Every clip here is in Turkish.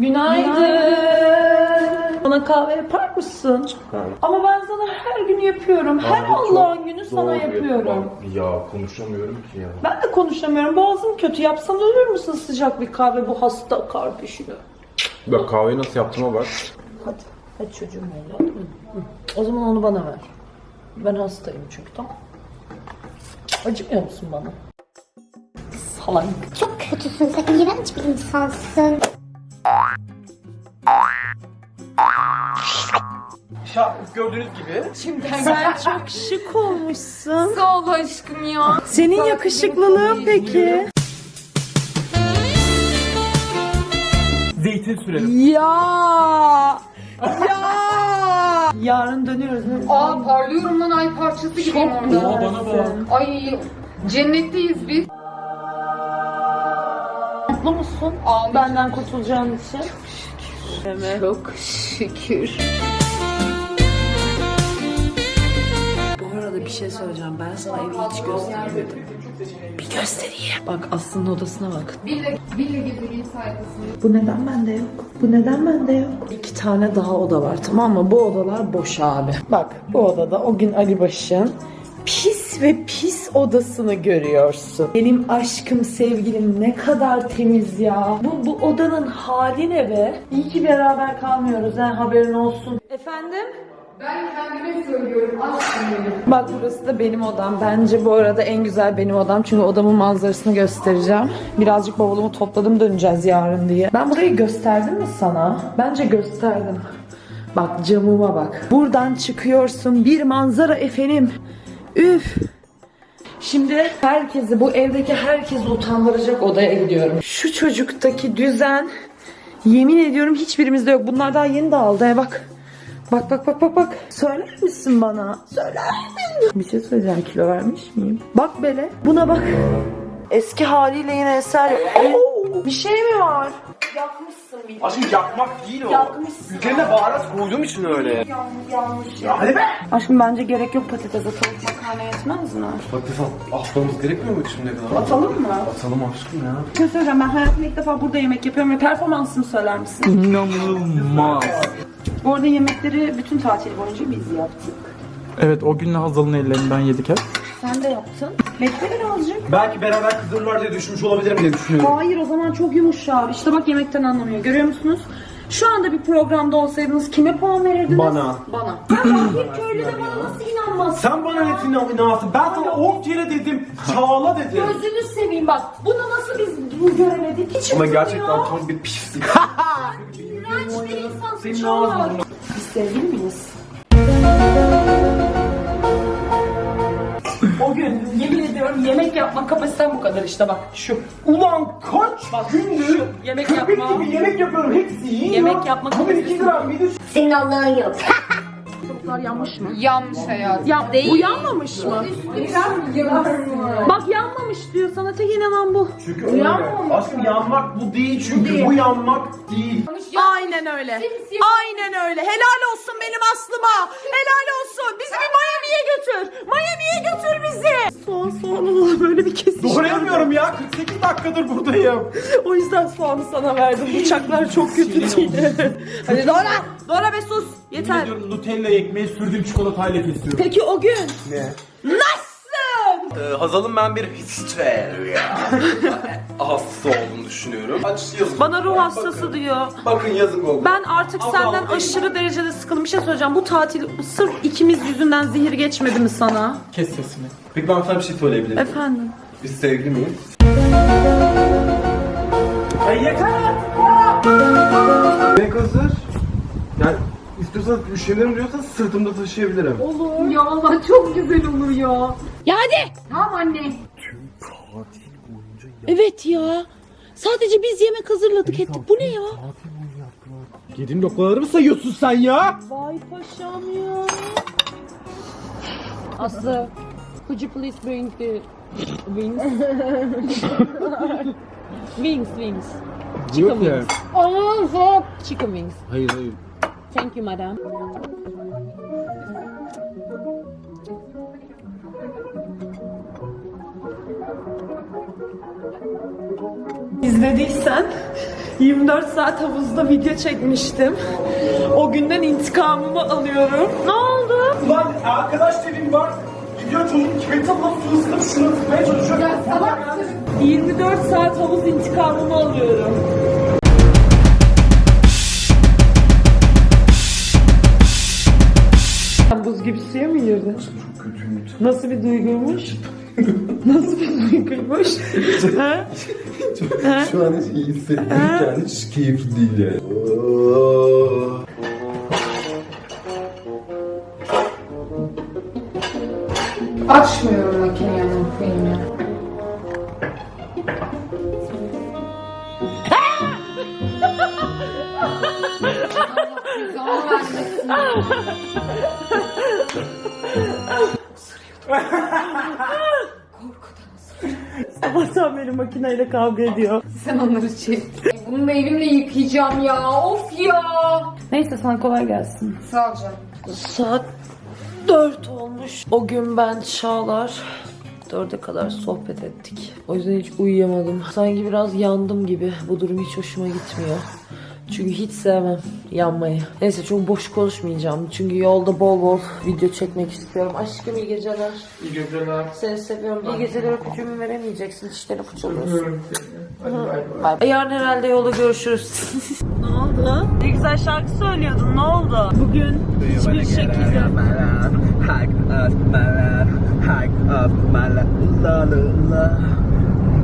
Günaydın. Bana kahve yapar mısın? Ama ben sana her gün yapıyorum. Her Allah'ın günü sana yapıyorum. Ya konuşamıyorum ki ya. Ben de konuşamıyorum. Boğazım kötü. Yapsan ölür müsün sıcak bir kahve bu hasta kardeşine? Bak kahveyi nasıl yaptığıma bak. Hadi. Hadi çocuğum evladım. O zaman onu bana ver. Ben hastayım çünkü tamam. Acımıyor musun bana? Salak. Çok kötüsün sen iğrenç bir insansın. Gördüğünüz gibi. Sen çok şık olmuşsun. Sağ ol aşkım ya. Senin yakışıklılığın peki? Zeytin sürelim. Ya! Ya! Yarın dönüyoruz? Aa parlıyorum lan ay parçası gibi orada. Oha bana bak. Ay cennetteyiz biz. Mutlu musun? Ağlayacağım. Benden kurtulacağın için. Evet. Çok şükür. Arada bir şey söyleyeceğim. Ben sana evi hiç göstermedim. Bir göstereyim. Bak Aslı'nın odasına bak. Villa, villa gibi bir sayfasını. Bu neden bende yok? Bu neden bende yok? İki tane daha oda var tamam mı? Bu odalar boş abi. Bak bu odada o gün Ali Baş'ın pis ve pis odasını görüyorsun. Benim aşkım sevgilim ne kadar temiz ya. Bu, bu odanın hali ne be? İyi ki beraber kalmıyoruz ha haberin olsun. Efendim? Ben kendime söylüyorum aşkım. Bak burası da benim odam. Bence bu arada en güzel benim odam. Çünkü odamın manzarasını göstereceğim. Birazcık bavulumu topladım döneceğiz yarın diye. Ben burayı gösterdim mi sana? Bence gösterdim. Bak camıma bak. Buradan çıkıyorsun. Bir manzara efendim. Üf. Şimdi herkesi, bu evdeki herkesi utandıracak odaya gidiyorum. Şu çocuktaki düzen yemin ediyorum hiçbirimizde yok. Bunlar daha yeni dağıldı. He bak. Bak bak bak bak bak. Söyler misin bana? Söyler misin? Bir şey söyleyeceğim. Kilo vermiş miyim? Bak Bele. Buna bak. Eski haliyle yine eser. Oo, bir şey mi var? Yakmışsın bir. Aşkım yakmak değil o. Yakmışsın. Üzerine baharat koyduğum için öyle. Yanlış yanlış. Ya hadi be. Aşkım bence gerek yok patatese. Tavuk makarna yetmez mi? Patates atmamız gerekmiyor mu şimdiye kadar? Atalım mı? Atalım aşkım ya. Bir şey söyleyeceğim. Ben hayatımda ilk defa burada yemek yapıyorum ve performansımı söyler misin? İnanılmaz. Bu arada yemekleri bütün tatil boyunca biz yaptık. Evet o gün Hazal'ın ellerinden yedik hep. Sen de yaptın. Bekle birazcık. Belki beraber kızırlar diye düşünmüş olabilirim diye düşünüyorum. Hayır o zaman çok yumuşar. İşte bak yemekten anlamıyor. Görüyor musunuz? Şu anda bir programda olsaydınız kime puan verirdiniz? Bana. Bana. Ben vampir köylü de bana nasıl inanmazsın? Sen bana ne inanmazsın? Ben sana ok yere dedim. Çağla dedim. Gözünü seveyim bak. Bunu nasıl biz göremedik? Hiç Ama gerçekten tam bir pislik. İğrenç bir insansın Senin Çağlar. ağzını Biz sevgili miyiz? o gün yemin ediyorum yemek yapma kapasitem bu kadar işte bak şu. Ulan kaç gündür Yemek köpek yapma. gibi yemek yapıyorum. Hepsi iyi Yemek ya. yapmak Bu bir iki lira bir de Senin Allah'ın yok. Tavuklar yanmış mı? Yanmış hayatım. Ya bu yanmamış mı? Bak yanmamış diyor sana tek inanan bu. Çünkü öyle. Aşkım yanmak bu değil çünkü bu yanmak değil. Aynen öyle. Aynen öyle. Helal olsun benim aslıma. Helal olsun. Bizi bir Miami'ye götür. Miami'ye götür bizi. Soğan soğan olalım böyle bir kesiş. Doğrayamıyorum ya. 48 dakikadır buradayım. O yüzden soğanı sana verdim. Bıçaklar çok kötü değil. Hadi Dora. Dora be sus. Yeter. Diyorum Nutella ekmeği sürdüğüm çikolatayla kesiyorum. Peki o gün Ne? nasıl? Ee, Hazal'ın ben bir histeria hastası olduğunu düşünüyorum. Aç. Bana ruh hastası diyor. Bakın yazık oldu. Ben artık senden aşırı derecede sıkıldım. Bir şey söyleyeceğim. Bu tatil sırf ikimiz yüzünden zehir geçmedi mi sana? Kes sesini. Peki ben sana bir şey söyleyebilir miyim? Efendim? Biz sevgili miyiz? Ay yeter artık Yemek hazır. Yani istiyorsanız üşenirim diyorsanız sırtımda taşıyabilirim. Ya Allah çok güzel olur ya. Ya hadi. Tamam anne. Evet ya. Sadece biz yemek hazırladık ettik. Bu ne ya? Yediğim lokmaları mı sayıyorsun sen ya? Vay paşam ya. Aslı, could you please bring the wings? wings, wings. Chicken wings. Oh, fuck. Chicken wings. Hayır hayır. Thank you, madam. İzlediysen 24 saat havuzda video çekmiştim. O günden intikamımı alıyorum. Ne oldu? Ulan arkadaş dediğim var. Gidiyor çocuk kettle'la su ısıtıp şunu tutmaya çalışıyor. Ya salak çocuk. 24 saat havuz intikamımı alıyorum. Sen buz gibi suya mı girdin? Çok kötüymüş. Nasıl bir duyguymuş? Nasıl bir duyguymuş? ha? Şu an hiç iyi hissetmiyorum. Hiç keyifli değil yani. Açmıyorum makineyi ama. Allah cezanı vermesin. Sabahtan beri makineyle kavga ediyor. Sen onları çek. Bunu da elimle yıkayacağım ya. Of ya. Neyse sana kolay gelsin. Sağ ol canım. Saat 4 olmuş. O gün ben Çağlar 4'e kadar sohbet ettik. O yüzden hiç uyuyamadım. Sanki biraz yandım gibi. Bu durum hiç hoşuma gitmiyor. Çünkü hiç sevmem yanmayı. Neyse çok boş konuşmayacağım. Çünkü yolda bol bol video çekmek istiyorum. Aşkım iyi geceler. İyi geceler. Seni seviyorum. İyi geceler öpücüğümü veremeyeceksin. Dişlerini fırçalıyorsun. Hadi bay bay. Bay. Yarın herhalde yolda görüşürüz. ne oldu? Ne güzel şarkı söylüyordun. Ne oldu? Bugün hiçbir şekilde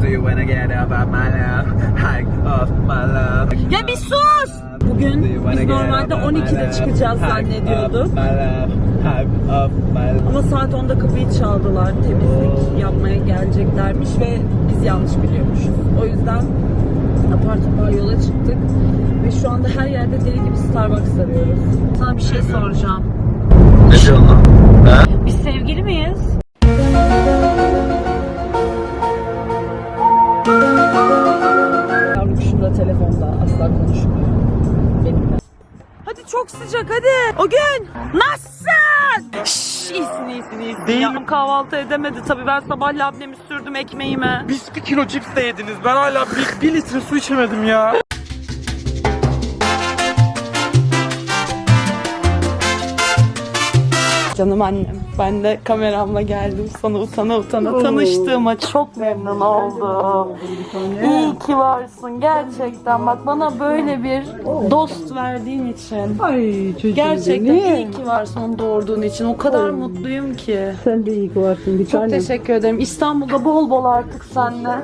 Do you wanna get up on my love? Hike off my love. Ya bir sus! Bugün biz normalde 12'de çıkacağız zannediyorduk. Ama saat 10'da kapıyı çaldılar. Temizlik yapmaya geleceklermiş ve biz yanlış biliyormuşuz. O yüzden apar topar yola çıktık. Ve şu anda her yerde deli gibi Starbucks arıyoruz. Sana bir şey soracağım. Ne diyorsun lan? Biz sevgili miyiz? Şunda telefonda asla konuşmuyor benimle. Hadi çok sıcak hadi. O gün. Nasılsın? Şşş iyisin iyisin iyisin. Yavrum kahvaltı edemedi tabii ben sabah labnemi sürdüm ekmeğime. Biz bir kilo cips de yediniz. Ben hala bir, bir litre su içemedim ya. Canım annem. Ben de kameramla geldim sana utana utana tanıştığıma çok memnun oldum. İyi ki varsın gerçekten. Bak bana böyle bir dost verdiğin için. Ay çocuğum Gerçekten benim. iyi ki varsın onu doğurduğun için. O kadar mutluyum ki. Sen de iyi ki varsın bir Çok tanem. teşekkür ederim. İstanbul'da bol bol artık seninle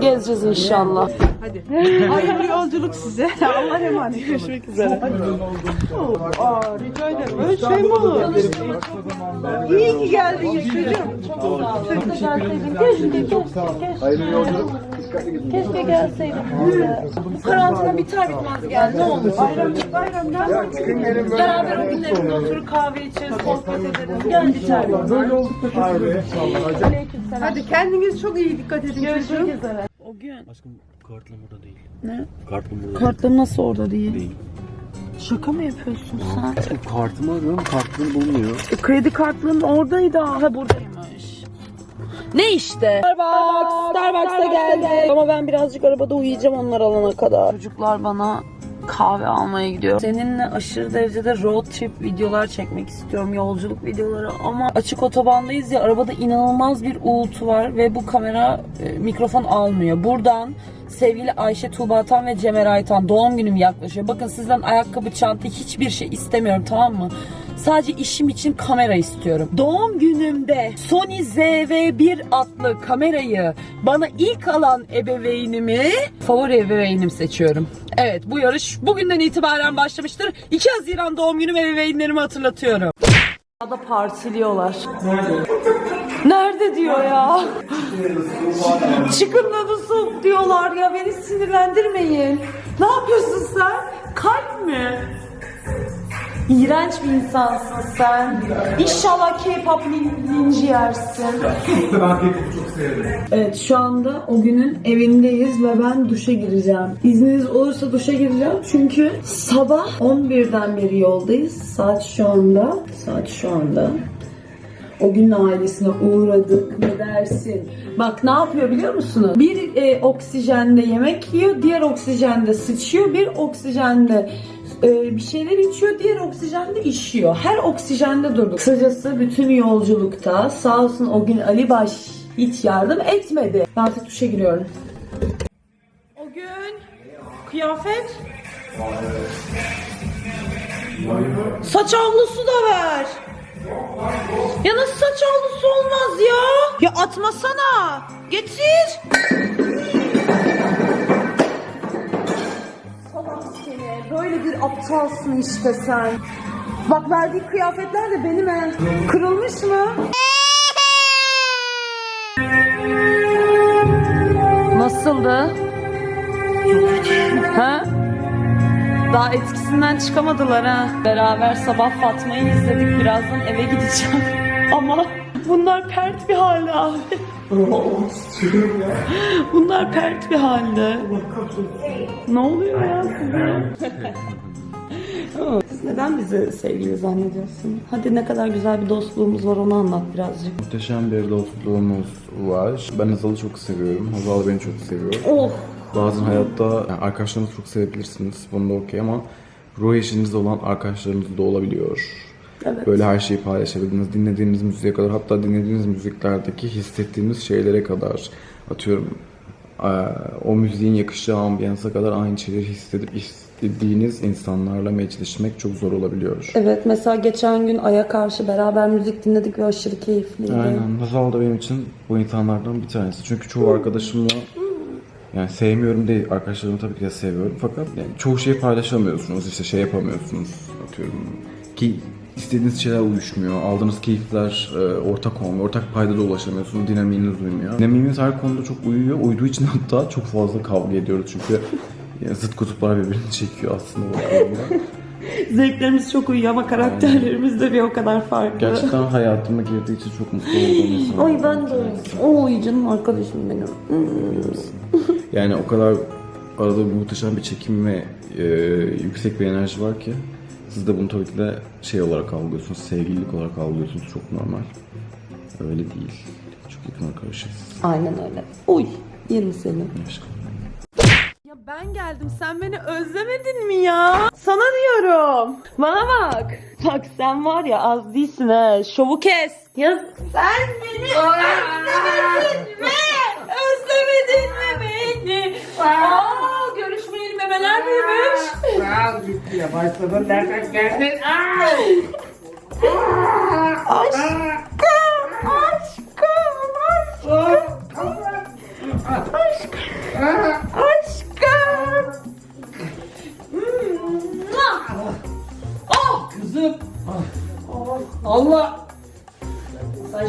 gezeceğiz inşallah. Hayırlı yolculuk size. Allah emanet. Görüşmek üzere. Aa, rica ederim. Öyle şey mi olur? İyi ki geldin ya çocuğum. Keşke, keşke, keşke. Keşke gelseydin. Bu karantina biter bitmez gel. Ne olur. Beraber o günlerinde oturup kahve içeriz, sohbet ederiz. Gel biter. Böyle olduk Hadi kendiniz çok iyi dikkat edin. Görüşmek üzere. O gün. Aşkım kartım burada değil. Ne? Kartım burada Kartlarım nasıl orada değil? Değil. Şaka mı yapıyorsun sen? Aşkım kartımı arıyorum kartım bulmuyor. E, kredi kartların oradaydı. Ha buradaymış. Ne işte? Starbucks. Starbucks'a geldik. Ama ben birazcık arabada uyuyacağım onlar alana kadar. Çocuklar bana kahve almaya gidiyor. Seninle aşırı derecede road trip videolar çekmek istiyorum. Yolculuk videoları ama açık otobandayız ya arabada inanılmaz bir uğultu var ve bu kamera e, mikrofon almıyor. Buradan sevgili Ayşe Tuğbatan ve Cemer Aytan doğum günüm yaklaşıyor. Bakın sizden ayakkabı, çanta hiçbir şey istemiyorum tamam mı? Sadece işim için kamera istiyorum. Doğum günümde Sony ZV-1 adlı kamerayı bana ilk alan ebeveynimi favori ebeveynim seçiyorum. Evet bu yarış bugünden itibaren başlamıştır. 2 Haziran doğum günüm ebeveynlerimi hatırlatıyorum. Da partiliyorlar. Nerede diyor ya? Çıkın nanusu diyorlar ya beni sinirlendirmeyin. Ne yapıyorsun sen? Kalp mi? İğrenç bir insansın sen. İnşallah K-pop lin- linci yersin. Evet şu anda o günün evindeyiz ve ben duşa gireceğim. İzniniz olursa duşa gireceğim çünkü sabah 11'den beri yoldayız. Saat şu anda. Saat şu anda. O gün ailesine uğradık ne dersin? Bak ne yapıyor biliyor musunuz? Bir e, oksijende yemek yiyor, diğer oksijende sıçıyor, bir oksijende e, bir şeyler içiyor, diğer oksijende işiyor. Her oksijende durduk. Kısacası bütün yolculukta sağ olsun o gün Ali Baş hiç yardım etmedi. Ben artık duşa giriyorum. O gün kıyafet Saç havlusu da ver. Ya nasıl saç havlusu olmaz ya? Ya atmasana. Getir. Böyle bir aptalsın işte sen. Bak verdiği kıyafetler de benim he. Kırılmış mı? Nasıldı? Ha? Daha etkisinden çıkamadılar ha. Beraber sabah Fatma'yı izledik. Birazdan eve gideceğim. Ama bunlar pert bir halde abi. Bunlar pert bir halde. Ne oluyor ya size? Siz neden bizi sevgili zannediyorsun? Hadi ne kadar güzel bir dostluğumuz var onu anlat birazcık. Muhteşem bir dostluğumuz var. Ben Hazal'ı çok seviyorum. Hazal beni çok seviyor. Oh! Bazen hayatta yani arkadaşlarınızı çok sevebilirsiniz. Bunda okey ama ruh eşinizde olan arkadaşlarınız da olabiliyor. Evet. Böyle her şeyi paylaşabildiğiniz, dinlediğiniz müziğe kadar hatta dinlediğiniz müziklerdeki hissettiğiniz şeylere kadar atıyorum o müziğin yakışacağı ambiyansa kadar aynı şeyleri hissedip istediğiniz insanlarla meçleşmek çok zor olabiliyor. Evet mesela geçen gün Ay'a karşı beraber müzik dinledik ve aşırı keyifliydi. Aynen. Hazal da benim için bu insanlardan bir tanesi. Çünkü çoğu arkadaşımla yani sevmiyorum değil. Arkadaşlarımı tabii ki de seviyorum. Fakat yani çoğu şeyi paylaşamıyorsunuz. işte şey yapamıyorsunuz. Atıyorum ki istediğiniz şeyler uyuşmuyor. Aldığınız keyifler e, ortak olmuyor. Ortak paydada ulaşamıyorsunuz. Dinamiğiniz uymuyor. Dinamiğimiz her konuda çok uyuyor. Uyduğu için hatta çok fazla kavga ediyoruz. Çünkü yani zıt kutuplar birbirini çekiyor aslında. bakıldığında. Zevklerimiz çok uyuyor ama karakterlerimiz de bir o kadar farklı. Gerçekten hayatıma girdiği için çok mutlu olduğum insan. Ay ben de öyle. Oy canım arkadaşım benim. Yani o kadar arada bir muhteşem bir çekim ve e, yüksek bir enerji var ki siz de bunu tabii ki de şey olarak algılıyorsunuz, sevgililik olarak algılıyorsunuz. Çok normal. Öyle değil. Çok yakın arkadaşız. Aynen öyle. Uy yerim seni. Aşkım. Ya ben geldim sen beni özlemedin mi ya? Sana diyorum. Bana bak. Bak sen var ya az değilsin ha. Şovu kes. Ya sen beni özlemedin mi? Özlemedin mi beni? Aa, görüşmeyeli memeler büyümüş. Başladın derken geldin. Kızım. Allah.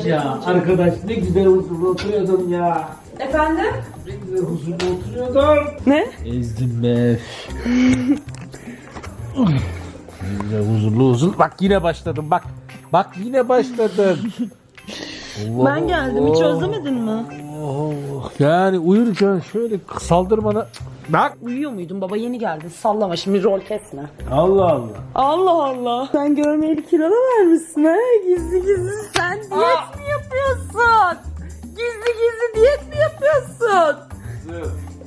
Ya arkadaş ne güzel huzurlu oturuyordun ya. Efendim? Güzel huzurlu oturuyordun. Ne? Ezdim be. Ne güzel huzurlu huzurlu. Bak yine başladım bak. Bak yine başladın. Allah Ben geldim hiç Allah. özlemedin mi? Oh, yani uyurken şöyle saldırmana. Bak. Uyuyor muydun baba yeni geldin sallama şimdi rol kesme. Allah Allah. Allah Allah. Sen görmeyeli kilo da vermişsin ha. Gizli gizli sen diyet mi yapıyorsun? Gizli gizli diyet mi yapıyorsun?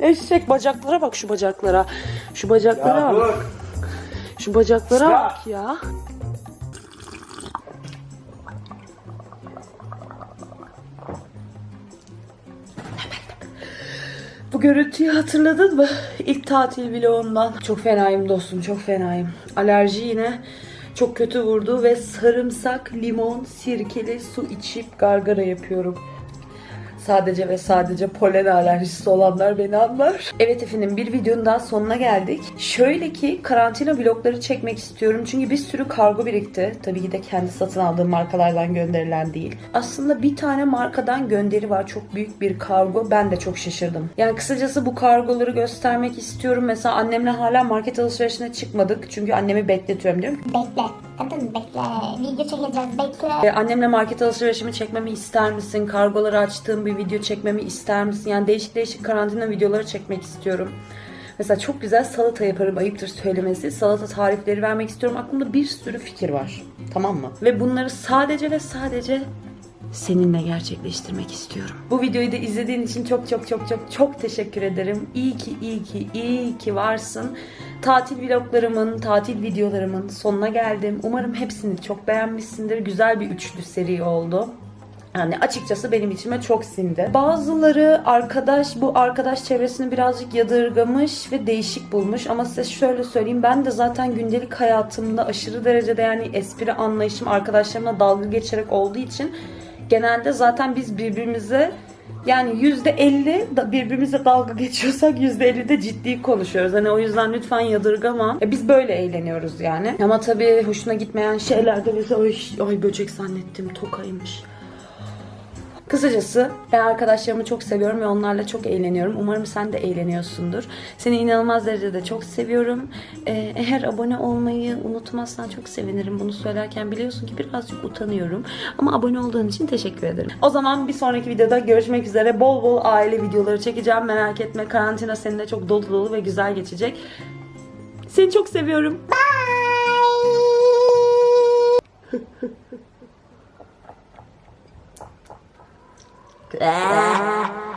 Eşek bacaklara bak şu bacaklara. Şu bacaklara bak. Şu bacaklara bak ya. Bu görüntüyü hatırladın mı? İlk tatil vlogundan. Çok fenayım dostum, çok fenayım. Alerji yine çok kötü vurdu ve sarımsak, limon, sirkeli su içip gargara yapıyorum. Sadece ve sadece polen alerjisi olanlar beni anlar. Evet efendim bir videonun daha sonuna geldik. Şöyle ki karantina vlogları çekmek istiyorum. Çünkü bir sürü kargo birikti. Tabii ki de kendi satın aldığım markalardan gönderilen değil. Aslında bir tane markadan gönderi var. Çok büyük bir kargo. Ben de çok şaşırdım. Yani kısacası bu kargoları göstermek istiyorum. Mesela annemle hala market alışverişine çıkmadık. Çünkü annemi bekletiyorum diyorum. Bekle. Kadın bekle. Video çekeceğiz bekle. E, Annemle market alışverişimi çekmemi ister misin? Kargoları açtığım bir video çekmemi ister misin? Yani değişik değişik karantina videoları çekmek istiyorum. Mesela çok güzel salata yaparım ayıptır söylemesi. Salata tarifleri vermek istiyorum. Aklımda bir sürü fikir var. Tamam mı? Ve bunları sadece ve sadece seninle gerçekleştirmek istiyorum. Bu videoyu da izlediğin için çok çok çok çok çok teşekkür ederim. İyi ki iyi ki iyi ki varsın. Tatil vloglarımın, tatil videolarımın sonuna geldim. Umarım hepsini çok beğenmişsindir. Güzel bir üçlü seri oldu. Yani açıkçası benim içime çok sindi. Bazıları arkadaş bu arkadaş çevresini birazcık yadırgamış ve değişik bulmuş ama size şöyle söyleyeyim ben de zaten gündelik hayatımda aşırı derecede yani espri anlayışım arkadaşlarımla dalga geçerek olduğu için genelde zaten biz birbirimize yani yüzde elli birbirimize dalga geçiyorsak yüzde elli de ciddi konuşuyoruz. Hani o yüzden lütfen yadırgama. Ya biz böyle eğleniyoruz yani. Ama tabii hoşuna gitmeyen şeyler de bize ay, ay böcek zannettim tokaymış. Kısacası ben arkadaşlarımı çok seviyorum ve onlarla çok eğleniyorum. Umarım sen de eğleniyorsundur. Seni inanılmaz derecede çok seviyorum. Ee, eğer abone olmayı unutmazsan çok sevinirim. Bunu söylerken biliyorsun ki birazcık utanıyorum. Ama abone olduğun için teşekkür ederim. O zaman bir sonraki videoda görüşmek üzere. Bol bol aile videoları çekeceğim. Merak etme. Karantina seninle çok dolu dolu ve güzel geçecek. Seni çok seviyorum. Bye. Ah.